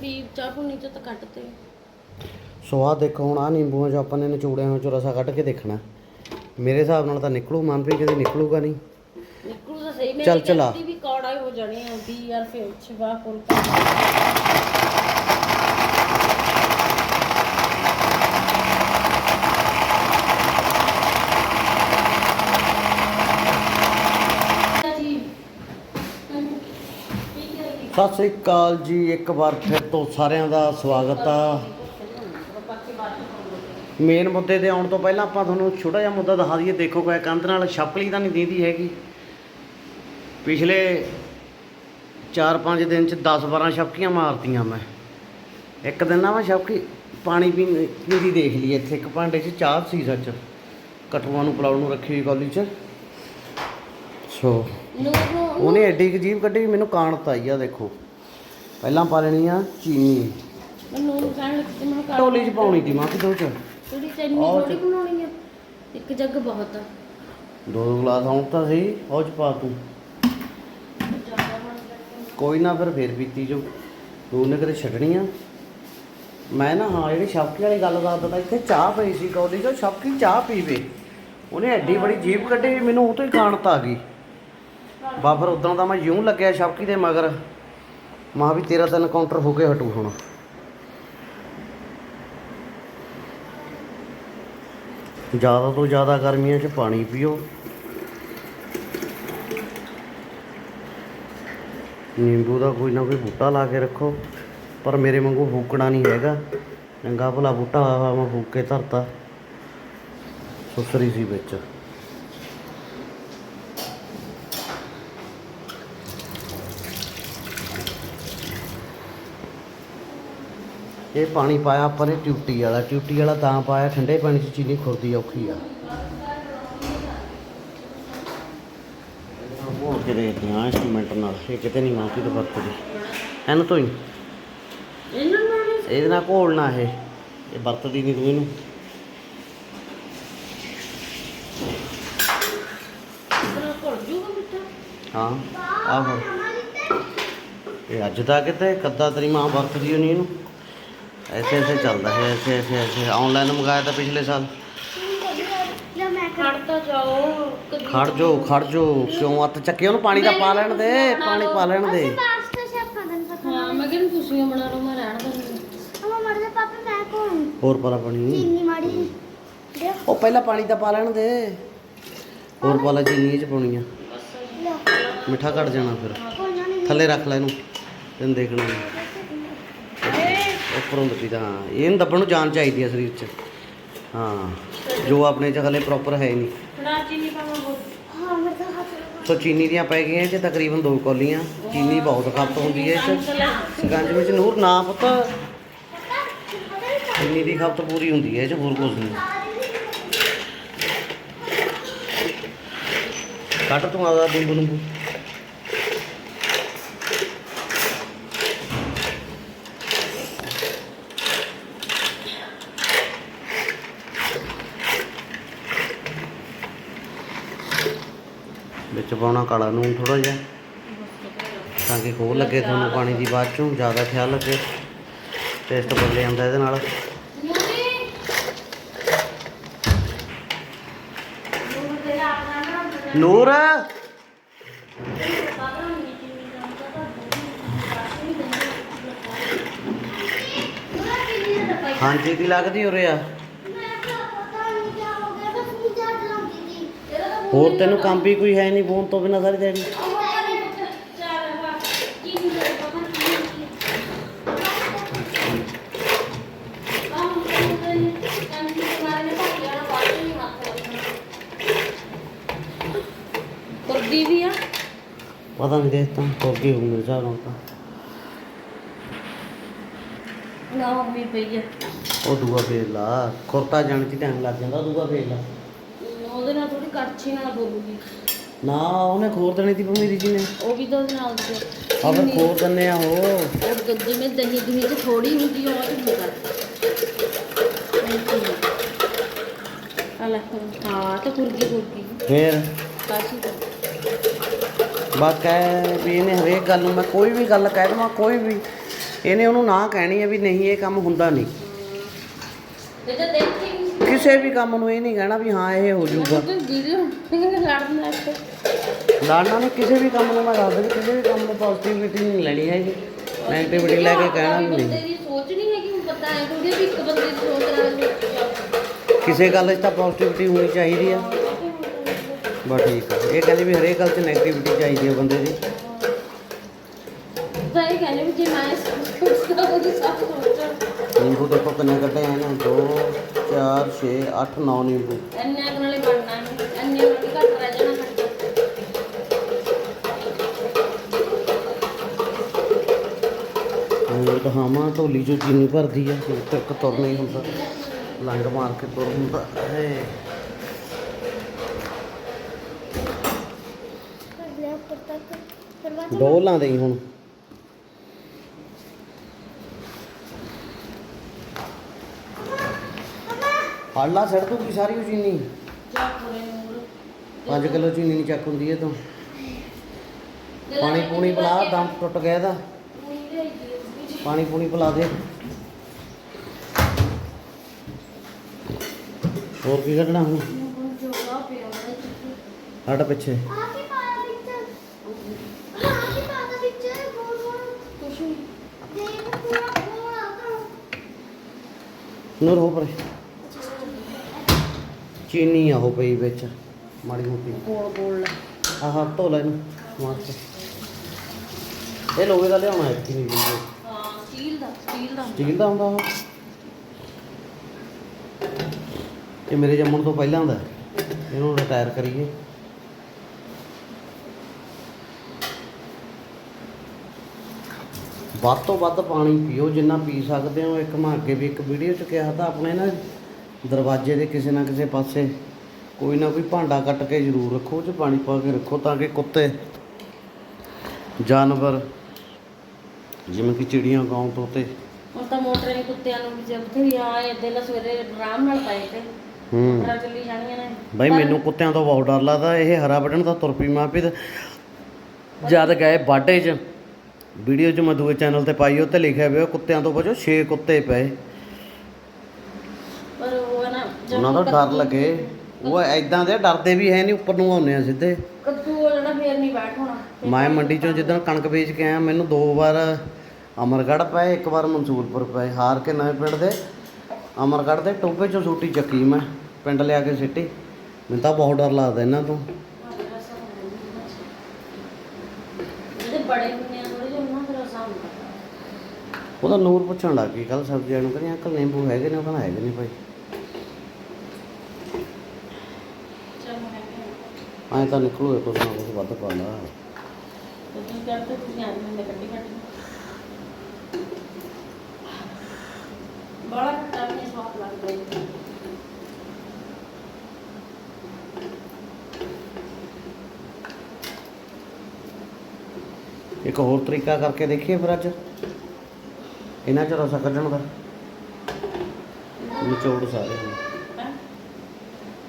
ਵੀ ਚਾਹ ਪੁਣੀ ਚ ਤਾਂ ਕੱਟ ਤੇ ਸੋ ਆਹ ਦੇਖੋ ਹੁਣ ਆ ਨਿੰਬੂਆਂ 'ਚ ਆਪਾਂ ਨੇ ਨਿਚੋੜਿਆਂ ਵਿੱਚੋਂ ਰਸਾ ਕੱਢ ਕੇ ਦੇਖਣਾ। ਮੇਰੇ ਹਿਸਾਬ ਨਾਲ ਤਾਂ ਨਿਕਲੂ ਮਨਪ੍ਰੀਤ ਕਹਿੰਦੀ ਨਿਕਲੂਗਾ ਨਹੀਂ। ਨਿਕਲੂ ਤਾਂ ਸਹੀ ਮੈਂ ਚੱਲ ਚਲਾ। ਵੀ ਕੌੜਾ ਹੀ ਹੋ ਜਾਣੇ ਆ ਵੀ ਯਾਰ ਫਿਰ ਛਵਾ ਕੋਲ ਤਾਂ ਸਤਿ ਸ੍ਰੀ ਅਕਾਲ ਜੀ, ਇੱਕ ਵਾਰ ਫਿਰ ਤੋਂ ਸਾਰਿਆਂ ਦਾ ਸਵਾਗਤ ਆ। ਮੇਨ ਮੁੱਦੇ ਤੇ ਆਉਣ ਤੋਂ ਪਹਿਲਾਂ ਆਪਾਂ ਤੁਹਾਨੂੰ ਛੋਟਾ ਜਿਹਾ ਮੁੱਦਾ ਦਿਖਾ ਦਈਏ। ਦੇਖੋ ਕੋਈ ਕੰਧ ਨਾਲ ਛਪਲੀ ਤਾਂ ਨਹੀਂ ਦੀਦੀ ਹੈਗੀ। ਪਿਛਲੇ 4-5 ਦਿਨ ਚ 10-12 ਛਪਕੀਆਂ ਮਾਰਤੀਆਂ ਮੈਂ। ਇੱਕ ਦਿਨ ਨਾ ਮੈਂ ਛਪਕੀ ਪਾਣੀ ਪੀਣ ਦੀ ਦੇਖ ਲਈ ਇੱਥੇ। ਇੱਕ ਭਾਂਡੇ 'ਚ ਚਾਹ ਸੀ ਸੱਚ। ਕਟੂਆਂ ਨੂੰ ਪਲਾਉਣ ਨੂੰ ਰੱਖੀ ਹੋਈ ਕੌਲੀ 'ਚ। ਸੋ ਉਹਨੇ ਐਡੀ ਜੀਭ ਕੱਢੀ ਮੈਨੂੰ ਕਾਣਤ ਆਈ ਆ ਦੇਖੋ। ਪਹਿਲਾਂ ਪਾ ਲੈਣੀ ਆ ਚੀਨੀ। ਕਹਿਣ ਲੱਗੀ ਢੋਲੀ 'ਚ ਪਾਉਣੀ ਤੀ ਮਾਂ ਕਿ ਦੋ 'ਚ। ਥੋੜੀ ਚੰਨੀ ਥੋੜੀ ਬਣਾਉਣੀ ਆ ਇੱਕ ਜੱਗ ਬਹੁਤ ਆ। ਦੋ ਦੋ ਗਲਾਸ ਆਉਣ ਤਾਂ ਸਹੀ ਉਹ 'ਚ ਪਾ ਤੂੰ। ਕੋਈ ਨਾ ਫਿਰ ਫੇਰ ਪੀਤੀ ਜੋ। ਦੋ ਨੇ ਕਦੇ ਛੱਡਣੀ ਆ। ਮੈਂ ਨਾ ਹਾਂ ਜਿਹੜੀ ਸ਼ਾਪਕੀ ਵਾਲੀ ਗੱਲ ਦੱਸਦਾ ਤਾ ਇੱਥੇ ਚਾਹ ਪਈ ਸੀ ਕੌਲੀ 'ਚ ਸ਼ਾਪਕੀ ਚਾਹ ਪੀਵੇ। ਉਹਨੇ ਐਡੀ ਬੜੀ ਜੀਭ ਕੱਢੀ ਮੈਨੂੰ ਉਹ ਤੋਂ ਹੀ ਕਾਣਤ ਆ ਗਈ। ਬਾਬਰ ਉਦੋਂ ਦਾ ਮੈਂ ਯੂੰ ਲੱਗਿਆ ਸ਼ਾਪਕੀ ਦੇ ਮਗਰ। ਮਾਂ ਵੀ ਤੇਰਾ ਤਿੰਨ ਕਾਊਂਟਰ ਹੋ ਕੇ ਹਟੂ ਹੁਣ। ਜ਼ਿਆਦਾ ਤੋਂ ਜ਼ਿਆਦਾ ਗਰਮੀਆਂ 'ਚ ਪਾਣੀ ਪੀਓ। ਨਿੰਬੂ ਦਾ ਕੋਈ ਨਾ ਕੋਈ ਬੂਟਾ ਲਾ ਕੇ ਰੱਖੋ, ਪਰ ਮੇਰੇ ਵਾਂਗੂ ਫੂਕਣਾ ਨਹੀਂ ਹੈਗਾ। ਚੰਗਾ ਭਲਾ ਬੂਟਾ ਹੋਇਆ ਮੈਂ ਫੂਕ ਕੇ ਧਰਤਾ। ਸੁਸਰੀ ਸੀ ਵਿੱਚ। ਇਹ ਪਾਣੀ ਪਾਇਆ ਆਪਾਂ ਨੇ ਟਿਊਟੀ ਵਾਲਾ। ਟਿਊਟੀ ਵਾਲਾ ਤਾਂ ਪਾਇਆ ਠੰਡੇ ਪਾਣੀ 'ਚ ਚੀਨੀ ਖੁਰਦੀ ਔਖੀ ਆ। ਹੋਰ ਕੇ ਦੇਖਦੇ ਹਾਂ ਇੰਸਟਰੂਮੈਂਟ ਨਾਲ। ਇਹ ਕਿਤੇ ਨਹੀਂ ਮਾਂਕੀ ਤੋਂ ਵਰਤਦੀ ਇਹਨੂੰ ਤੋਂ ਹੀ ਇਹਨਾਂ ਨੂੰ ਇਹਦੇ ਨਾਲ ਘੋਲਣਾ ਇਹ। ਇਹ ਵਰਤਦੀ ਨਹੀਂ ਤੂੰ ਇਹਨੂੰ। ਹਾਂ ਆਹ। ਇਹ ਅੱਜ ਦਾ ਕਿਤੇ ਕੱਦਾ ਤੇਰੀ ਮਾਂ ਵਰਤਦੀ ਹੋਣੀ ਇਹਨੂੰ। ਐਸੇ ਐਸੇ ਚੱਲਦਾ ਹੈ ਐਸੇ ਐਸੇ ਐਸੇ ਆਨਲਾਈਨ ਮੰਗਾਇਆ ਤਾਂ ਪਿਛਲੇ ਸਾਲ। ਖੜ ਜੋ ਖੜ ਜੋ ਕਿਉਂ? ਹੱਥ ਚੱਕੇ ਉਹਨੂੰ ਪਾਣੀ ਦਾ ਪਾ ਲੈਣ ਦੇ ਪਾਣੀ ਪਾ ਲੈਣ ਦੇ। ਹਾਂ ਮੈਂ ਕਿਹਾ ਤੁਸੀਂ ਬਣਾ ਲਓ ਮੈਂ ਰਹਿਣ ਦਿੰਦੀ ਹੋਰ ਪਾ ਲਾ ਪਾਣੀ ਉਹ ਪਹਿਲਾਂ ਪਾਣੀ ਤਾਂ ਪਾ ਲੈਣ ਦੇ। ਹੋਰ ਪਾ ਲੈ ਚੀਨੀ ਚ ਪਾਉਣੀ ਆ। ਮਿੱਠਾ ਘਟ ਜਾਣਾ ਫਿਰ। ਥੱਲੇ ਰੱਖ ਲੈ ਇਹਨੂੰ। ਤੈਨੂੰ ਦੇਖਣਾ। ਉੱਪਰੋਂ ਦੱਬੀ ਦਾ ਹਾਂ। ਇਹਨੂੰ ਦੱਬਣ ਨੂੰ ਜਾਨ ਚਾਹੀਦੀ ਆ ਸਰੀਰ 'ਚ। ਹਾਂ ਜੋ ਆਪਣੇ 'ਚ ਹਲੇ ਪ੍ਰੋਪਰ ਹੈ ਨਹੀਂ। ਫੜਾ ਚੀਨੀ ਪਾਵਾਂ ਹੋਰ। ਸੋ ਚੀਨੀ ਦੀਆਂ ਪੈ ਗਈਆਂ ਇਹ 'ਚ ਤਕਰੀਬਨ ਦੋ ਕੌਲੀਆਂ। ਚੀਨੀ ਬਹੁਤ ਖਪਤ ਹੁੰਦੀ ਹੈ ਇਹ 'ਚ ਸਕੰਜ ਵਿੱਚ ਨੂਰ ਨਾ ਪੁੱਤ। ਚੀਨੀ ਦੀ ਖਪਤ ਪੂਰੀ ਹੁੰਦੀ ਹੈ ਇਹ 'ਚ ਹੋਰ ਕੁਝ ਨਹੀਂ। ਕੱਟ ਤੂੰ ਆਦਾ ਨਿੰਬੂ ਨਿੰਬੂ ਵਿੱਚ ਪਾਉਣਾ ਕਾਲਾ ਨੂਨ ਥੋੜਾ ਜਿਹਾ, ਤਾਂ ਕਿ ਖੋਲ ਲੱਗੇ ਤੁਹਾਨੂੰ ਪਾਣੀ ਦੀ ਬਾਅਦ ਚੋਂ, ਜ਼ਿਆਦਾ ਖਿਆਲ ਲੱਗੇ। ਟੇਸਟ ਬਦਲ ਜਾਂਦਾ ਇਹਦੇ ਨਾਲ। ਨੂਰ! ਹਾਂਜੀ, ਕੀ ਲੱਗਦੀ ਉਰੇ ਆ? ਹੋਰ ਤੈਨੂੰ ਕੰਮ ਵੀ ਕੋਈ ਹੈ ਨਹੀਂ ਫੋਨ ਤੋਂ ਬਿਨਾਂ ਸਾਰੀ ਦਿਹਾੜੀ ਕੁਰਦੀ ਵੀ ਆ। ਪਤਾ ਨਹੀਂ ਦੇਖਤਾ ਹੋ ਗਈ ਹੋਊ ਮੇਰੇ ਹਿਸਾਬ ਨਾਲ ਤਾਂ। ਨਾ ਵੀ ਪਈ ਆ। ਉਹ ਦੂਆ ਫੇਰ ਲਾ ਖੁਰਤਾ ਜਾਣ ਚ ਟਾਈਮ ਲੱਗ ਜਾਂਦਾ ਦੂਆ ਫੇਰ ਲਾ ਉਹਦੇ ਨਾਲ ਕੜਛੀ ਨਾਲ ਬੋਲੂਗੀ। ਨਾ ਉਹਨੇ ਖੋਰ ਦੇਣੀ ਤੀ ਮੇਰੀ ਜੀ ਨੇ। ਉਹ ਵੀ ਉਹਦੇ ਨਾਲ ਦੀ ਆ। ਫਿਰ ਖੋਰ ਦਿੰਨੇ ਆ ਉਹ। ਉਹ ਦ- ਜਿਵੇਂ ਦਹੀਂ ਦਹੀਂ ਚ ਥੋੜੀ ਹੁੰਦੀ ਉਹ ਤੇ ਨਹੀਂ ਕਰਦਾ ਆ ਲੈ ਹਾਂ ਤੇ ਕੁਰਗੀ ਕੁਰਗੀ ਫੇਰ? ਕਾਸ਼ੀ ਦਾ ਬਸ ਕਹਿ ਵੀ ਇਹਨੇ ਹਰੇਕ ਗੱਲ ਨੂੰ ਮੈਂ ਕੋਈ ਵੀ ਗੱਲ ਕਹਿ ਦੇਵਾਂ ਕੋਈ ਵੀ। ਇਹਨੇ ਉਹਨੂੰ ਨਾ ਕਹਿਣੀ ਹੈ ਵੀ ਨਹੀਂ ਇਹ ਕੰਮ ਹੁੰਦਾ ਨਹੀਂ। ਤੇ ਕਿਸੇ ਵੀ ਕੰਮ ਨੂੰ ਇਹ ਨਹੀਂ ਕਹਿਣਾ ਵੀ ਹਾਂ ਇਹ ਹੋ ਜਾਊਗਾ। ਲੜਨ ਨਹੀਂ ਕਿਸੇ ਵੀ ਕੰਮ ਨੂੰ ਮੈਂ ਦੱਸ ਦਿੰਦਾ ਕਿਸੇ ਵੀ ਕੰਮ ਨੂੰ ਪੋਜ਼ਿਟਿਵਿਟੀ ਨਹੀਂ ਲੈਣੀ ਹੈਗੀ। ਨੈਗੇਟਿਵਿਟੀ ਲੈ ਕੇ ਕਹਿਣਾ ਵੀ ਨਹੀਂ ਦੀ ਸੋਚ ਨਹੀਂ ਹੈਗੀ ਹੁਣ ਪਤਾ ਹੈ ਥੋੜੀ ਵੀ ਇੱਕ ਬੰਦੇ ਦੀ ਸੋਚ ਨਾਲ ਕਿਸੇ ਗੱਲ 'ਚ ਤਾਂ ਪੋਜ਼ਿਟਿਵਿਟੀ ਹੋਣੀ ਚਾਹੀਦੀ ਆ। ਬਸ ਠੀਕ ਆ। ਇਹ ਕਹਿੰਦੇ ਵੀ ਹਰੇਕ ਗੱਲ 'ਚ ਨੈਗੇਟਿਵਿਟੀ ਚਾਹੀਦੀ ਆ ਬੰਦੇ ਦੀ। ਤਾਂ ਇਹ ਕਹਿੰਦੇ ਵੀ ਜੇ ਮੈਂ ਸੋਚਦਾ ਉਹਦੀ ਸਭ ਸੋਚਾਂ ਨਿੰਬੂ ਦੇਖੋ ਕਿੰਨੇ ਕੱਢੇ ਆ ਨਾ 2 4 6 8 9 ਨਿੰਬੂ। ਇੰਨੇ ਕੁ ਨਾਲੇ ਬਣਨਾ ਹੈ। ਇੰਨੇ ਨਾਲ ਹੀ ਘੱਟ ਰਹਿ ਜਾਣਾ ਖਰਚਾ ਉਹ ਤਾਂ ਹਾਮਾ ਢੋਲੀ ਚੋਂ ਚੀਨੀ ਭਰਦੀ ਆ ਫਿਰ ਤੱਕ ਤੁਰ ਨਹੀਂ ਹੁੰਦਾ। ਲੰਗ ਮਾਰ ਕੇ ਤੁਰ ਹੁੰਦਾ। ਹੈ ਡੋਲਾਂ ਦੇ ਹੁਣ। ਹਾਲਾ ਸੜ ਤੂੰ ਕੀ ਸਾਰੀ ਉਹ ਚੀਨੀ? ਜਾ ਪੂਰੇ ਨੂੰ। 5 ਕਿਲੋ ਚੀਨੀ ਨਹੀਂ ਚੱਕ ਹੁੰਦੀ ਇਹ ਤੋਂ। ਪਾਣੀ ਪੂਣੀ ਪਿਲਾ ਦਮ ਟੁੱਟ ਗਿਆ ਇਹਦਾ। ਪਾਣੀ ਪੂਣੀ ਪਿਲਾ ਦੇ। ਹੋਰ ਕੀ ਕੱਢਣਾ ਹੁਣ? ਹਟ ਪਿੱਛੇ। ਨੂਰ ਹੋ ਪਰੇ। ਚੀਨੀ ਆ ਉਹ ਪਈ ਵਿੱਚ ਮਾੜੀ ਮੋਟੀ। ਗੋਲ ਗੋਲ। ਆਹ ਧੋ ਲੈ ਇਹਨੂੰ ਮਾਸ ਇਹ ਲੋਹੇ ਦਾ ਲਿਆਉਣਾ ਇੱਥੇ ਨਹੀਂ ਹਾਂ ਸਟੀਲ ਦਾ ਸਟੀਲ ਦਾ ਸਟੀਲ ਦਾ ਹੁੰਦਾ ਉਹ। ਇਹ ਮੇਰੇ ਜੰਮਣ ਤੋਂ ਪਹਿਲਾਂ ਦਾ ਹੈ। ਇਹਨੂੰ ਰਿਟਾਇਰ ਕਰੀਏ। ਵੱਧ ਤੋਂ ਵੱਧ ਪਾਣੀ ਪੀਓ ਜਿੰਨਾ ਪੀ ਸਕਦੇ ਹੋ। ਇੱਕ ਮੈਂ ਅੱਗੇ ਵੀ ਇੱਕ ਵੀਡੀਓ 'ਚ ਕਿਹਾ ਤਾਂ ਆਪਣੇ ਨਾ ਦਰਵਾਜ਼ੇ ਦੇ ਕਿਸੇ ਨਾ ਕਿਸੇ ਪਾਸੇ ਕੋਈ ਨਾ ਕੋਈ ਭਾਂਡਾ ਕੱਟ ਕੇ ਜ਼ਰੂਰ ਰੱਖੋ ਉਹ 'ਚ ਪਾਣੀ ਪਾ ਕੇ ਰੱਖੋ ਤਾਂ ਕਿ ਕੁੱਤੇ ਜਾਨਵਰ ਜਿਵੇਂ ਕਿ ਚਿੜੀਆਂ ਗਾਉਂ ਤੋਤੇ। ਹੁਣ ਤਾਂ ਮੋਟਰਾਂ ਦੇ ਕੁੱਤਿਆਂ ਨੂੰ ਵੀ ਜਦ ਬਥੇਰੀ ਆਏ ਦਿਨ ਸਵੇਰੇ ਆਰਾਮ ਨਾਲ ਪਾਏ ਤੇ ਹੂੰ। ਮੋਟਰਾਂ ਚੱਲੀ ਜਾਣੀਆਂ ਨੇ। ਬਾਈ ਮੈਨੂੰ ਕੁੱਤਿਆਂ ਤੋਂ ਬਹੁਤ ਡਰ ਲੱਗਦਾ ਇਹ ਹਰਾ ਵੱਢਣ ਦਾ ਤੁਰ ਪਈ ਮਾਂ ਵੀ ਤੇ ਜਦ ਗਏ ਬਾਡੇ 'ਚ ਵੀਡੀਓ 'ਚ ਮੈਂ ਦੂਏ ਚੈਨਲ ਤੇ ਪਾਈ ਉਹ ਤੇ ਲਿਖਿਆ ਹੋਇਆ ਕੁੱਤਿਆਂ ਤੋਂ ਬਚੋ 6 ਕੁੱਤੇ ਪਏ। ਹੈ ਉਹਨਾਂ ਦਾ ਡਰ ਲੱਗੇ। ਉਹ ਐਦਾਂ ਦੇ ਡਰਦੇ ਵੀ ਹੈ ਨਹੀਂ ਉੱਪਰ ਨੂੰ ਆਉਂਦੇ ਆ ਸਿੱਧੇ। ਕੱਦੂ ਉਹ ਜਿਹੜਾ ਫੇਰ ਨਹੀਂ ਬੈਠ ਹੋਣਾ ਮੈਂ ਮੰਡੀ 'ਚੋਂ ਜਿੱਦਣ ਕਣਕ ਵੇਚ ਕੇ ਆਇਆ ਮੈਨੂੰ ਦੋ ਵਾਰ ਅਮਰਗੜ੍ਹ ਪਏ ਇੱਕ ਵਾਰ ਮਨਸੂਰਪੁਰ ਪਏ ਹਾਰ ਕੇ ਨਵੇਂ ਪਿੰਡ ਦੇ। ਅਮਰਗੜ੍ਹ ਦੇ ਟੋਬੇ 'ਚੋਂ ਸੂਟੀ ਚੱਕੀ ਮੈਂ ਪਿੰਡ ਲਿਆ ਕੇ ਸਿੱਟੀ। ਮੈਨੂੰ ਤਾਂ ਬਹੁਤ ਡਰ ਲੱਗਦਾ ਇਹਨਾਂ ਤੋਂ। ਉਹਦਾ ਨੂਰ ਪੁੱਛਣ ਲੱਗ ਗਈ ਕੱਲ ਸਬਜ਼ੀਆਂ ਨੂੰ ਕਹਿੰਦੀ ਅੰਕਲ ਨਿੰਬੂ ਹੈਗੇ ਨੇ ਉਹ ਕਹਿੰਦਾ ਹੈਗੇ ਨਹੀਂ ਭਾਈ ਚਲ ਮੈਂ ਕਿਹਾ ਐਂ ਤਾਂ ਨਿਕਲੂਗਾ ਕੁਝ ਨਾ ਕੁਝ ਵੱਧ ਪਾ ਲਾ ਤੇ ਤੁਸੀਂ ਕਰਦੇ ਤੁਸੀਂ ਆਂ ਮੈਂ ਕੱਢੀ ਕੱਢੀ ਬੜਾ ਖੱਟਾ ਵੀ ਸਵਾਦ ਲੱਗਦਾ ਹੈ ਇੱਕ ਹੋਰ ਤਰੀਕਾ ਕਰਕੇ ਦੇਖੀਏ ਫਿਰ ਅੱਜ। ਇਹਨਾਂ ਚ ਰਸਾ ਕੱਢਣ ਦਾ। ਨਿਚੋੜ ਸਾਰੇ?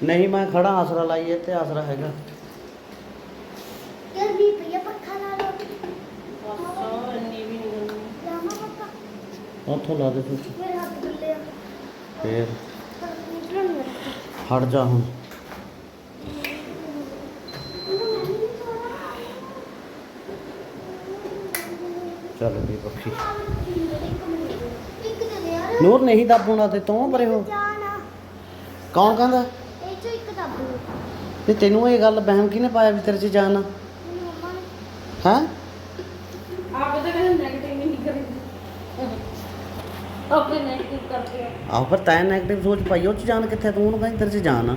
ਨਹੀਂ ਮੈਂ ਖੜਾ ਆਸਰਾ ਲਾਈਏ ਤੇ ਆਸਰਾ ਹੈਗਾ ਬਸ ਇੰਨੀ ਵੀ ਨਹੀਂ ਕਰਨੀ ਉੱਥੋਂ ਲਾ ਦੇ ਤੂੰ। ਫੇਰ। ਹਟ ਜਾ ਹੁਣ। ਚੱਲ ਵੀ ਪੱਖੀ। ਨੂਰ ਨਹੀਂ ਦੱਬੂਣਾ ਤੇ ਤੂੰ ਪਰੇ ਹੋ। ਕੌਣ ਕਹਿੰਦਾ? ਤੇ ਤੈਨੂੰ ਇਹ ਗੱਲ ਬਹਿਮ ਕਿਹਨੇ ਪਾਇਆ ਵੀ ਤੇਰੇ ਚ ਜਾਨ ਆ ਹੈ ਆਪ ਤਾਂ ਕਹਿੰਦੇ ਨੈਗੇਟਿਵ ਨਹੀਂ ਕਰੀਦੀ ਆਪਣੇ ਨੈਗੇਟਿਵ ਕਰਦੇ ਆ ਆਹ ਪਰ ਤੈਂ ਨੈਗੇਟਿਵ ਸੋਚ ਪਾਈ ਉਹ ਚ ਜਾਨ ਕਿੱਥੇ ਤੂੰ ਉਹਨੂੰ ਕਹਿੰਦੀ ਤੇਰੇ ਚ ਆ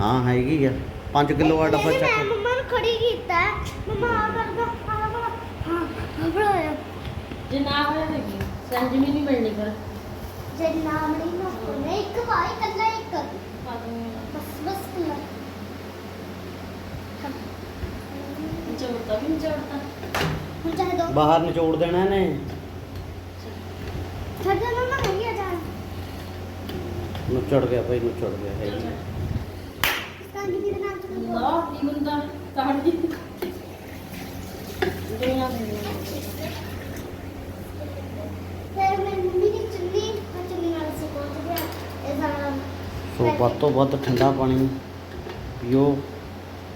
ਹਾਂ ਹੈਗੀ ਆ। 5 ਕਿਲੋ ਦਾ ਡੱਬਾ ਚੱਕ ਮੰਮਾ ਨੂੰ ਖੜੀ ਕੀਤਾ। ਮੰਮਾ ਆ ਕਰਦਾ ਆ ਬੜਾ ਹਾਂ ਆ ਬੜਾ ਹੋਇਆ। ਜੇ ਨਾ ਹੋਇਆ ਤਾਂ ਕੀ? ਸੰਜਮੀ ਨਹੀਂ ਮਿਲਣੀ ਫਿਰ। ਜੇ ਨਾਮ ਨਹੀਂ ਨਾ ਕੋਨੇ ਇੱਕ ਭਾਈ ਕੱਲਾ ਇੱਕ। ਬਸ ਬਸ ਕੱਲਾ ਚੋੜਤਾ ਵੀ ਨਹੀਂ ਚੋੜਤਾ ਹੁਣ ਚਾਹੇ ਦੋ। ਬਾਹਰ ਨਿਚੋੜ ਦੇਣਾ ਇਹਨੇ। ਛੱਡ ਨਾ ਨਾ। ਹੈਗੀ ਆ ਜਾਨ ਨੁੱਚੜ ਗਿਆ ਭਾਈ ਨੁੱਚੜ ਗਿਆ ਹੈ ਸੋ ਵੱਧ ਤੋਂ ਵੱਧ ਠੰਡਾ ਪਾਣੀ ਪੀਓ।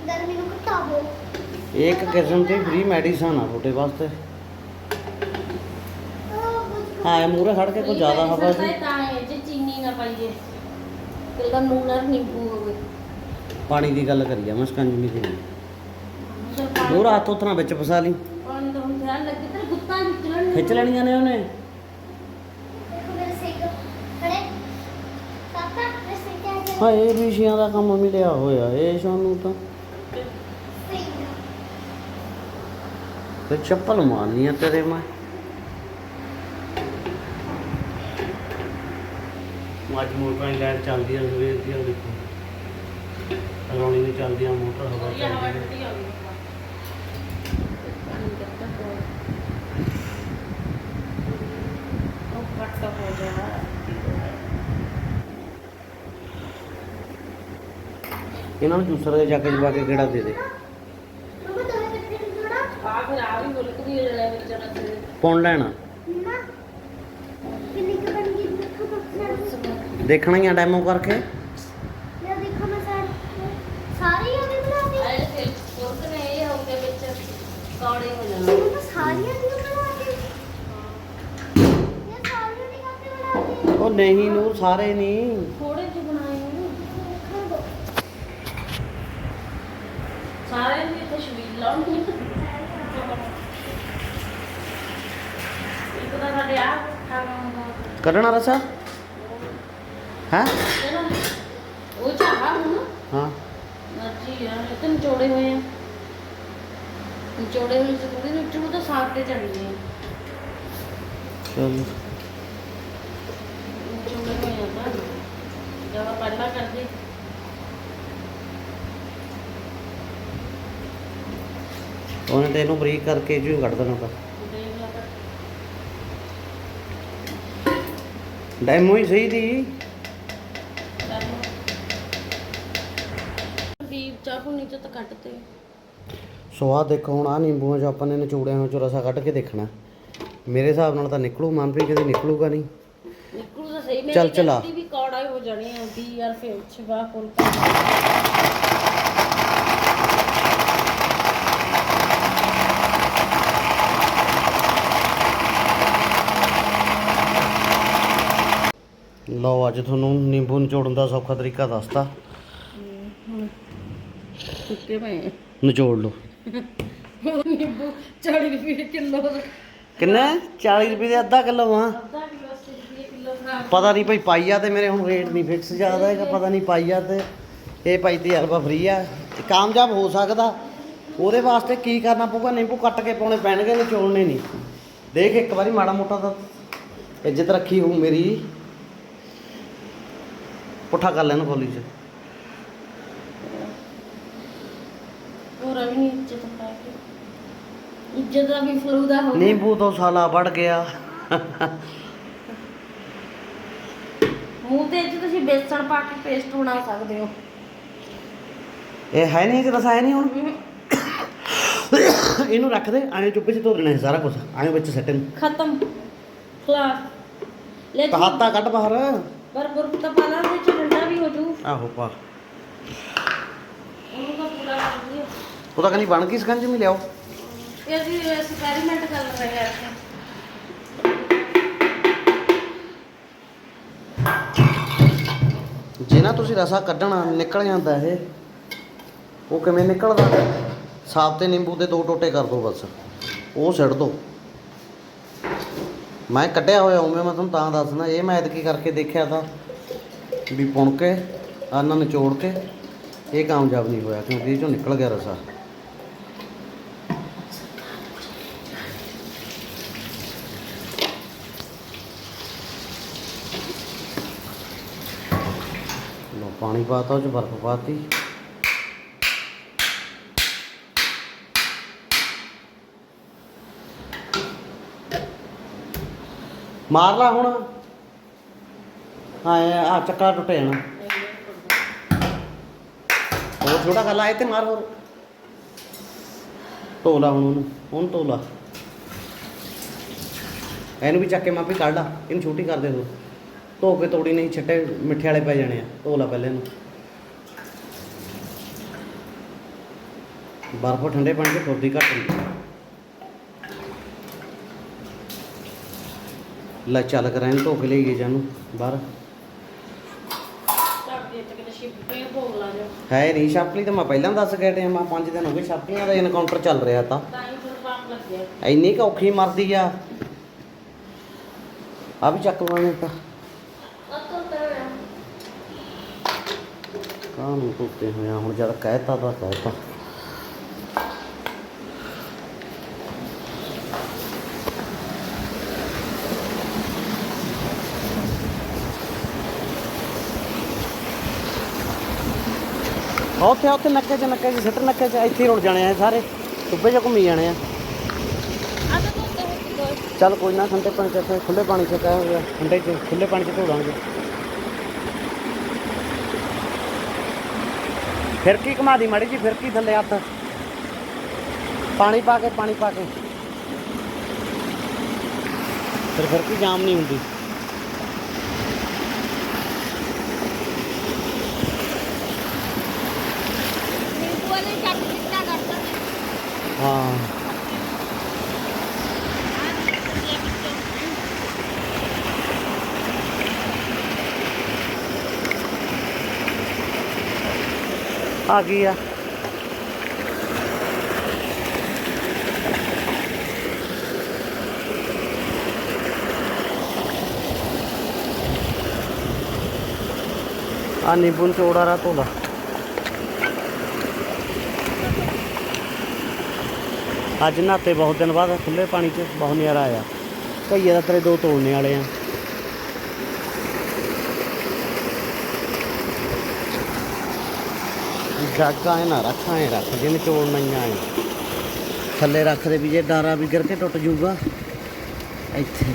ਗਰਮੀ ਨੂੰ ਘਟਾਓ ਇਹ ਇੱਕ ਕਿਸਮ ਦੀ ਫ੍ਰੀ ਮੈਡੀਸਨ ਆ ਤੁਹਾਡੇ ਵਾਸਤੇ। ਹਾਂ ਮੂਰੇ ਖੜ ਕੇ ਕੋਈ ਜ਼ਿਆਦਾ ਹਵਾ ਸੀ। ਤਾਂ ਹੈ ਜੇ ਚੀਨੀ ਨਾ ਪਾਈਏ। ਕਿਲਦਾ ਨੂਨ ਔਰ ਨਿੰਬੂ ਹੋਵੇ। ਪਾਣੀ ਦੀ ਗੱਲ ਕਰੀ ਜਾ ਮੈਂ ਸਕੰਜਮੀ ਦੀ ਨਹੀਂ। ਚਲ ਪਾਣੀ ਦੂਰ ਹੱਥ ਉਤਨਾ ਵਿੱਚ ਫਸਾ ਲਈ। ਪਾਣੀ ਤਾਂ ਹੁਣ ਧਿਆਨ ਲੱਗੇ ਤੇ ਗੁੱਤਾਂ ਵਿੱਚ ਲੈਣ ਖਿੱਚ ਲੈਣੀਆਂ ਨੇ ਉਹਨੇ। ਹਾਂ ਇਹ ਵਿਸ਼ਿਆਂ ਦਾ ਕੰਮ ਮਿਲਿਆ ਹੋਇਆ ਇਹ ਸਾਨੂੰ ਤਾਂ। ਸਿੱਕ ਤੇ ਚੱਪਲ ਮਾਰਨੀ ਆ ਤੇਰੇ ਮੈਂ। ਅੱਜ ਮੋਟਰ ਪਾਣੀ ਲਾਈਟ ਚੱਲਦੀ ਆ ਸਵੇਰ ਦੀ ਆ ਦੇਖੋ। ਰੌਣੀ ਨਹੀਂ ਚੱਲਦੀ ਆ ਮੋਟਰ ਹਵਾ ਚੱਲਦੀ ਆ। ਇਹਨਾਂ ਨੂੰ ਜੂਸਰ ਦੇ ਜਾ ਕੇ ਜਵਾ ਕੇ ਕਿਹੜਾ ਦੇ ਦੇ? ਮਮਾ ਦੋਵੇਂ ਇਕੱਠੇ ਨਹੀਂ ਜੋੜਾ ਆ ਫਿਰ ਆ ਵੀ ਮੁਲਕ ਦੀ ਜਿਹੜਾ ਵਿੱਚ ਜਰਾ ਸੇ ਪੌਣ ਲੈਣਾ ਨਾ ਕਿੰਨੀ ਕੁ ਬਣ ਗਈ ਦੇਖੋ ਬੱਚਾ ਦੇਖਣਾ ਹੀ ਆ ਡੈਮੋ ਕਰਕੇ ਲੈ ਦੇਖੋ ਮੈਂ ਸਾਰ ਸਾਰੀ ਉਹਨੇ ਬਣਾ ਦੀ ਆਏ ਫਿਰ ਕੋਰਸ ਨੇ ਇਹ ਹੋ ਕੇ ਵਿੱਚ ਕੌੜੇ ਹੋ ਜਾਣਾ ਮੈਂ ਸਾਰੀਆਂ ਦੀ ਬਣਾ ਦੀ ਇਹ ਸਾਰੀਆਂ ਦੀ ਕਾਤੇ ਬਣਾ ਦੀ ਉਹ ਨਹੀਂ ਨੂਰ ਸਾਰੇ ਨਹੀਂ ਥੋੜੇ ਜਿਹੇ ਬਣਾਏ ਨੇ ਦੇਖੋ ਦੋ ਸਾਰੇ ਦੀ ਤਸ਼ਵੀਰ ਲਾਉਣੀ ਇੱਕ ਤਾਂ ਸਾਡੇ ਆ ਖਾਣਾ ਹੁੰਦਾ ਕੱਢਣਾ ਰਸਾ ਹੈ? ਜਿਹੜਾ ਉਹ ਚਾਹਾ ਹੁਣ। ਹਾਂ। ਮਰਜ਼ੀ ਆ ਇਹ ਤਾਂ ਨਿਚੋੜੇ ਹੋਏ ਆ। ਨਿਚੋੜੇ ਹੋਏ ਤੇ ਥੋੜੀ ਨਿਚੋੜ ਤਾਂ ਸਾਫ਼ ਤੇ ਚੜਨੀ ਹੈ ਚਲ। ਨਿਚੋੜੇ ਹੋਏ ਆ ਤਾਂ। ਜਦੋਂ ਪਹਿਲਾਂ ਕਰਦੇ। ਉਹਨੇ ਤੇ ਇਹਨੂੰ ਬਰੀਕ ਕਰਕੇ ਜੂ ਕੱਢ ਦੇਣਾ ਤਾਂ। ਡੈਮੋ ਹੀ ਸਹੀ ਦੀ। ਚਾਹੂ ਨੀਚੇ ਤਾਂ ਕੱਟ ਤੇ ਸਵਾਦ ਦੇਖੋ ਹੁਣ ਆ? ਨਿੰਬੂਆਂ ਚ ਆਪਾਂ ਨੇ ਨਿਚੋੜਿਆਂ ਵਿੱਚੋਂ ਰਸਾ ਕੱਢ ਕੇ ਦੇਖਣਾ। ਮੇਰੇ ਹਿਸਾਬ ਨਾਲ ਤਾਂ ਨਿਕਲੂ ਮਨਪ੍ਰੀਤ ਕਹਿੰਦੀ ਨਿਕਲੂਗਾ ਨਹੀਂ। ਨਿਕਲੂ ਤਾਂ ਸਹੀ ਚੱਲ ਚਲਾ। ਕਹਿੰਦੀ ਵੀ ਕੌੜਾ ਹੋ ਜਾਣੀ ਆ ਵੀ ਯਾਰ ਫਿਰ ਛਵਾ ਕੋਲ ਲਓ ਅੱਜ ਤੁਹਾਨੂੰ ਨਿੰਬੂ ਨਿਚੋੜਨ ਦਾ ਸੌਖਾ ਤਰੀਕਾ ਦੱਸਤਾ। ਸੁੱਕੇ ਪਏ ਆ। ਨਿਚੋੜ ਲਓ। ਨਿੰਬੂ 40 ਰੁਪਏ ਕਿਲੋ। ਕਿੰਨਾ? 40 ਰੁਪਏ ਦੇ ਅੱਧਾ ਕਿਲੋ ਆ। ਅੱਧਾ ਕਿਲੋ 80 ਰੁਪਏ ਕਿਲੋ ਖਰਾਬ। ਪਤਾ ਨਹੀਂ ਭਾਈ ਪਾਈਆ ਤੇ ਮੇਰੇ ਹੁਣ ਰੇਟ ਨਹੀਂ ਫਿਕਸ ਜ਼ਿਆਦਾ ਹੈਗਾ ਪਤਾ ਨਹੀਂ ਪਾਈਆ ਤੇ ਇਹ ਭਾਈ ਤਜਰਬਾ ਫਰੀ ਆ। ਕਾਮਯਾਬ ਹੋ ਸਕਦਾ। ਉਹਦੇ ਵਾਸਤੇ ਕੀ ਕਰਨਾ ਪਊਗਾ? ਨਿੰਬੂ ਕੱਟ ਕੇ ਪਾਉਣੇ ਪੈਣਗੇ ਨਿਚੋੜਨੇ ਨਹੀਂ। ਦੇਖ ਇੱਕ ਵਾਰੀ ਮਾੜਾ ਮੋਟਾ ਤਾਂ ਇੱਜ਼ਤ ਰੱਖੀ ਹੋਊ ਮੇਰੀ। ਪੁੱਠਾ ਕਰ ਲੈਣ ਖੋਲੀ ਚ। ਹੋਰ ਵੀ ਨਹੀਂ ਇੱਜ਼ਤ ਪਾ ਕੇ। ਇੱਜ਼ਤ ਦਾ ਵੀ ਫਲੂਦਾ ਹੋ ਗਿਆ। ਨਿੰਬੂ ਤੋਂ ਸਾਲਾ ਵੱਢ ਗਿਆ। ਮੂੰਹ ਤੇ ਚ ਤੁਸੀਂ ਬੇਸਣ ਪਾ ਕੇ ਪੇਸਟ ਬਣਾ ਸਕਦੇ ਹੋ। ਇਹ ਹੈ ਨਹੀਂ 'ਚ ਰਸਾ ਹੈ ਨਹੀਂ ਹੁਣ। ਇਹਨੂੰ ਰੱਖ ਦੇ ਆਣੇ ਚੁੱਪੇ ਚ ਧੋ ਸਾਰਾ ਕੁਝ ਆਣੇ ਵਿੱਚ ਸੱਟ ਨੂੰ ਖਤਮ। ਖਲਾਸ ਲੈ ਜੀ। ਕਹਾਤਾ ਕੱਢ ਬਾਹਰ। ਪਰ ਬਰਫ ਤਾਂ ਪਾ ਲਾ ਵਿੱਚ ਠੰਡਾ ਵੀ ਹੋ ਜੂ। ਆਹੋ ਪਾ। ਉਹਨੂੰ ਤਾਂ ਪੂਰਾ ਕਰ ਦਿਓ ਉਹ ਤਾਂ ਕਹਿੰਦੀ ਬਣ ਗਈ ਸਕੰਜ ਵੀ ਲਿਆਓ। ਇਹ ਅਸੀਂ ਐਕਸਪੈਰੀਮੈਂਟ ਕਰ ਰਹੇ ਹਾਂ ਇੱਥੇ। ਜੇ ਨਾ ਤੁਸੀਂ ਰਸਾ ਕੱਢਣਾ ਨਿਕਲ ਜਾਂਦਾ ਇਹ। ਉਹ ਕਿਵੇਂ ਨਿਕਲਦਾ? ਸਾਫ਼ ਤੇ ਨਿੰਬੂ ਦੇ ਦੋ ਟੋਟੇ ਕਰ ਦੋ ਬਸ। ਉਹ ਸਿੱਟ ਦੋ। ਮੈਂ ਕੱਢਿਆ ਹੋਇਆ ਉਵੇਂ ਮੈਂ ਤੁਹਾਨੂੰ ਤਾਂ ਦੱਸਣਾ ਇਹ ਮੈਂ ਐਤਕੀ ਕਰਕੇ ਦੇਖਿਆ ਤਾਂ ਵੀ ਪੁਣ ਕੇ ਆਨਾਂ ਨਿਚੋੜ ਕੇ ਇਹ ਕਾਮਯਾਬ ਨਹੀਂ ਹੋਇਆ ਕਿਉਂਕਿ ਇਹ ਚੋਂ ਨਿਕਲ ਗਿਆ ਰਸਾ ਲੋ ਪਾਣੀ ਪਾਤਾ, ਉਹ ਚ ਬਰਫ਼ ਪਾਤੀ। ਮਾਰ ਲਾ ਹੁਣ। ਹਾਂ ਆ ਚੱਕਾ ਟੁੱਟ ਜਾਣਾ ਹੋਰ ਛੋਟਾ ਗੱਲ ਆਏ ਤੇ ਮਾਰ ਹੋਰ। ਧੋ ਹੁਣ ਉਹਨੂੰ, ਹੁਣ ਧੋ ਇਹਨੂੰ ਵੀ ਚੱਕ ਕੇ ਮਾਪੀ ਕੱਢ ਲਾ, ਇਹਨੂੰ ਛੋਟੀ ਕਰ ਦੇ ਹੋਰ ਧੋ ਕੇ ਤੋੜੀ ਨਹੀਂ, ਛੱਟੇ ਮਿੱਠੇ ਵਾਲੇ ਪੈ ਜਾਣੇ ਆ। ਧੋ ਲਾ ਪਹਿਲੇ ਨੂੰ ਬਰਫ ਠੰਡੇ ਪਾਣੀ 'ਚ ਫੁਰਦੀ ਘੱਟ ਹੁੰਦੀ ਲੈ ਚੱਲ ਕਰਾਂ ਧੋ ਕੇ ਲਈਏ ਜਾਨੂੰ ਬਾਹਰ। ਹੈ ਨਹੀਂ ਛਾਪਲੀ ਤਾਂ ਮੈਂ ਪਹਿਲਾਂ ਦੱਸ ਕੇ ਟਾਈਮ ਆ 5 ਦਿਨ ਹੋ ਗਏ ਛਾਪਲੀਆਂ ਦਾ ਇਨਕਾਊਂਟਰ ਚੱਲ ਰਿਹਾ ਤਾਂ। ਇੰਨੀ ਕੁ ਔਖੀ ਮਰਦੀ ਆ। ਆ ਵੀ ਚੱਕ ਲਵਾਂਗੇ ਤਾਂ ਅਤੋਂ ਤਾਂ ਕਾਹਨੂੰ ਧੋਤੇ ਹੋਇਆ ਹੁਣ ਜਦ ਕਹਿਤਾ ਤਾਂ ਕਹਿਤਾ। ਉੱਥੇ ਉੱਥੇ ਨੱਕੇ ਚ ਨੱਕੇ ਚ, ਸਿੱਟ ਨੱਕੇ ਚ, ਇੱਥੇ ਰੁੜ ਜਾਣੇ ਆ ਸਾਰੇ। ਟੁੱਬੇ ਚ ਘੁੰਮੀ ਜਾਣੇ ਆ। ਚੱਲ ਕੋਈ ਨਾ, ਠੰਡੇ ਪਾਣੀ ਚ ਖੁੱਲੇ ਪਾਣੀ ਚ ਕਹਿ ਹੋ ਠੰਡੇ ਚ ਖੁੱਲੇ ਪਾਣੀ ਚ ਧੋ ਦਾਂਗੇ ਫਿਰਕੀ ਘੁਮਾ ਦੀ ਮਾੜੀ ਜੀ ਫਿਰਕੀ ਥੱਲੇ ਹੱਥ? ਪਾਣੀ ਪਾ ਕੇ ਪਾਣੀ ਪਾ ਕੇ। ਫਿਰ ਫਿਰਕੀ ਜਾਮ ਨਹੀਂ ਹੁੰਦੀ? ਹਾਂ। ਆ ਗਈ ਆ। ਆ ਨਿੰਬੂ ਨਿਚੋੜਾ ਰਾ ਧੋਲਾ। ਅੱਜ ਨਹਾਤੇ ਬਹੁਤ ਦਿਨ ਬਾਅਦ ਖੁੱਲੇ ਪਾਣੀ 'ਚ ਬਹੁਤ ਨਜ਼ਾਰਾ ਆਇਆ। ਕਈਏ ਦਾ ਤੇਰੇ ਦੋ ਤੋੜਨੇ ਵਾਲੇ ਆ। ਜਾਗਾ ਹੈ ਨਾ, ਰੱਖਾਂ ਹੈ ਰੱਖ ਜਿਵੇਂ ਤੋੜਨਾ ਹੀ ਆਏ ਥੱਲੇ ਰੱਖ ਦੇ ਵੀ ਜੇ ਡਾਰਾ ਵੀ ਗਿਰ ਕੇ ਟੁੱਟ ਜਾਊਗਾ। ਇੱਥੇ।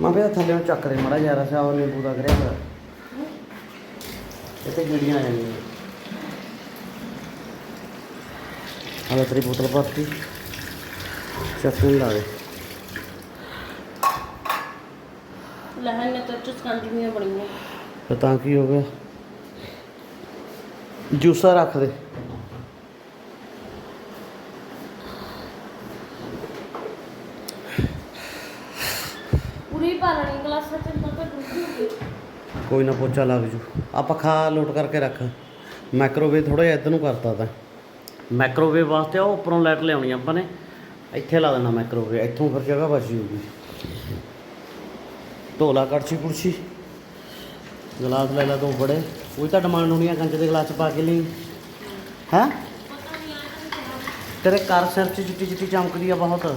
ਮੈਂ ਵੀ ਥੱਲੇ ਨੂੰ ਚੱਕ ਦੇ ਮੜਾ ਯਾਰ ਸਾ ਉਹ ਨਿੰਬੂ ਦਾ ਕਰਿਆ ਹੋਇਆ। ਇੱਥੇ ਜਿਹੜੀਆਂ ਆ ਜਾਂਦੀਆਂ ਆਹ ਤੇਰੀ ਬੋਤਲ ਭਰਤੀ। ਚੱਕਣ ਲਾ ਦੇ ਲਹਨ ਨੇ ਤਾਂ ਚੁਸ ਕੰਟੀਨਿਊ ਬਣੀਆਂ। ਤੇ ਤਾਂ ਕੀ ਹੋ ਗਿਆ? ਜੂਸਾ ਰੱਖ ਦੇ। ਪੂਰੀ ਪਾਲਣੀ ਗਲਾਸਾਂ ਚ ਤਾਂ ਡੁੱਬੀ ਹੋ ਗਈ। ਕੋਈ ਨਾ ਪੋਚਾ ਲੱਗ ਜੂ। ਆ ਪੱਖਾ ਲੋਟ ਕਰਕੇ ਰੱਖ। ਮਾਈਕ੍ਰੋਵੇਵ ਥੋੜਾ ਜਿਹਾ ਇੱਧਰ ਨੂੰ ਕਰਤਾ ਤਾਂ। ਮਾਈਕ੍ਰੋਵੇਵ ਵਾਸਤੇ ਉਹ ਉੱਪਰੋਂ ਲਾਈਟ ਲਿਆਉਣੀ ਆਪਾਂ ਨੇ। ਇੱਥੇ ਲਾ ਦੇਣਾ ਮਾਈਕ੍ਰੋਵੇਵ ਇੱਥੋਂ ਫਿਰ ਜਗ੍ਹਾ ਬਚ ਜੂਗੀ। ਢੋਲਾ ਕੜਛੀ ਕੁਰਸੀ ਗਲਾਸ ਲੈ ਲੈ ਦੋ ਬੜੇ ਉਹ ਤਾਂ ਡਿਮਾਂਡ ਹੋਣੀ ਆ ਕੰਚ ਦੇ ਗਲਾਸ ਚ ਪਾ ਕੇ ਲਈ। ਹੈ? ਤੇਰੇ ਕਰ ਸਿਰ ਚ ਚਿੱਟੀ ਚਿੱਟੀ ਚਮਕਦੀ ਆ ਬਹੁਤ।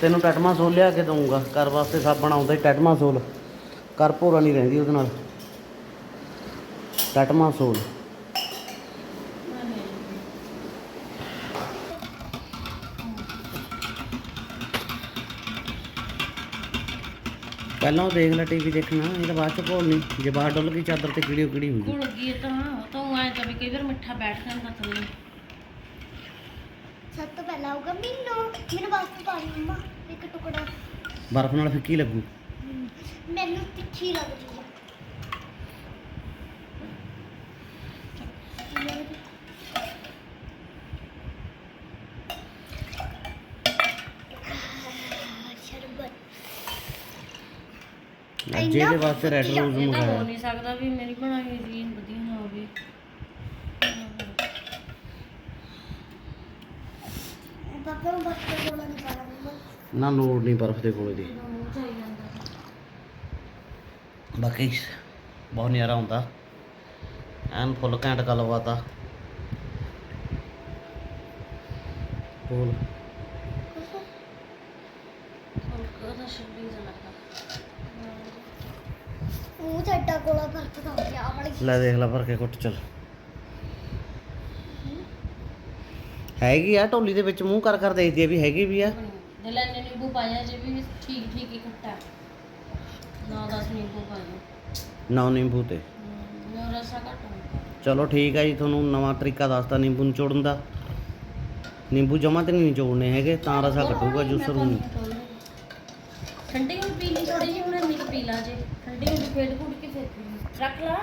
ਤੈਨੂੰ ਟੈਟਮਾ ਸੋਲ ਲਿਆ ਕੇ ਦਊਂਗਾ। ਕਰ ਵਾਸਤੇ ਸਾਬਣ ਆਉਂਦਾ ਹੀ ਟੈਟਮਾ ਸੋਲ। ਕਰ ਭੋਰਾ ਨਹੀਂ ਰਹਿੰਦੀ ਉਹਦੇ ਨਾਲ। ਟੈਟਮਾ ਸੋਲ। ਪਹਿਲਾਂ ਉਹ ਦੇਖ ਲੈ ਟੀਵੀ ਦੇਖਣਾ ਇਹ ਤਾਂ ਬਾਅਦ ਚ ਭੋਲਣੀ ਜੇ ਬਾਹਰ ਡੁੱਲ ਗਈ ਚਾਦਰ ਤੇ ਕਿਹੜੀ ਕਿਹੜੀ ਹੁੰਦੀ। ਘੁਲ ਗਈ ਤਾਂ ਤਾਂ ਐ ਤਾਂ ਵੀ ਕਈ ਵਾਰ ਮਿੱਠਾ ਬੈਠ ਜਾਂਦਾ ਥੱਲੇ। ਸਭ ਤੋਂ ਪਹਿਲਾਂ ਆਊਗਾ ਮੈਨੂੰ। ਮੈਨੂੰ ਵਾਸਤੇ ਪਾਣੀ ਮੰਮਾ ਇੱਕ ਟੁਕੜਾ। ਬਰਫ਼ ਨਾਲ ਫਿੱਕੀ ਲੱਗੂ ਮੈਨੂੰ ਤਿੱਖੀ ਲੱਗਦੀ ਹੈ ਸ਼ਰਬਤ ਅੱਜ ਇਹਦੇ ਵਾਸਤੇ ਰੈੱਡ ਰੋਜ਼ ਤਾਂ ਹੋ ਮੰਗਾਇਆ ਨਹੀਂ ਸਕਦਾ ਵੀ ਮੇਰੀ ਬਣਾਈ ਹੋਈ ਚੀਜ਼ ਵਧੀਆ ਨਾ ਹੋਵੇ। ਪਾਪਾ ਨੂੰ ਬਸ ਕੋਲੋਂ ਨਹੀਂ ਪਾਣਾ ਮੰਮਾ ਨਾ ਲੋੜ ਨਹੀਂ ਬਰਫ਼ ਦੇ ਕੋਲੇ ਦੀ। ਬਾਕੀ ਬਹੁਤ ਨਜ਼ਾਰਾ ਹੁੰਦਾ। ਐਨ ਫੁੱਲ ਘੈਂਟ ਗੱਲਬਾਤ ਆ। ਬੋਲ ਹਲਕਾ ਦਾ ਸ਼ਬਦੀ ਜਿਹਾ ਲੱਗਾ ਮੂੰਹ ਚੱਟਾ ਹੋ ਗਿਆ ਵਾਲੀ ਲੈ ਦੇਖ ਲੈ ਭਰ ਕੇ ਕੁੱਟ ਚੱਲ। ਹੈਗੀ ਆ ਢੋਲੀ ਦੇ ਵਿੱਚ ਮੂੰਹ ਕਰ ਕਰ ਦੇਖਦੀ ਆ ਵੀ ਹੈਗੀ ਵੀ ਆ। ਦੇ ਲੈਣੇ ਨਿੰਬੂ ਪਾਇਆ ਜੇ ਵੀ ਠੀਕ ਠੀਕ ਹੀ ਖੱਟਾ ਨਾ ਨਿੰਬੂ ਪਾਇਆ ਨੌ ਨਿੰਬੂ ਤੇ। ਰਸਾ ਘੱਟ ਚਲੋ ਠੀਕ ਹੈ ਜੀ ਤੁਹਾਨੂੰ ਨਵਾਂ ਤਰੀਕਾ ਦੱਸਤਾ ਨਿੰਬੂ ਨਿਚੋੜਨ ਦਾ। ਨਿੰਬੂ ਜਮਾ ਤੇ ਨਹੀਂ ਨਿਚੋੜਨੇ ਹੈਗੇ ਤਾਂ ਰਸਾ ਕੱਟੂਗਾ ਜੂਸਰ ਨੂੰ। ਠੰਡੀ ਵੀ ਪੀ ਲਈ ਥੋੜੀ ਜਿਹੀ ਹੁਣ ਕੁ ਪੀ ਲਾ ਜੇ। ਠੰਡੀ ਹੁੰਦੀ ਫੇਟ ਫੂਟ ਕੇ ਫਿਰ ਪੀ ਲਈ। ਰੱਖ ਲਾ।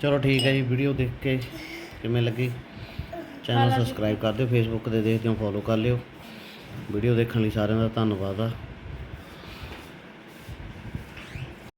ਚਲੋ ਠੀਕ ਹੈ ਜੀ ਵੀਡੀਓ ਦੇਖ ਕੇ ਕਿਵੇਂ ਲੱਗੀ। ਚੈਨਲ ਸਬਸਕ੍ਰਾਈਬ ਕਰ ਦਿਓ ਫੇਸਬੁੱਕ ਤੇ ਦੇਖਦੇ ਹੋ ਫੋਲੋ ਕਰ ਲਿਓ। ਵੀਡੀਓ ਦੇਖਣ ਲਈ ਸਾਰਿਆਂ ਦਾ ਧੰਨਵਾਦ ਆ।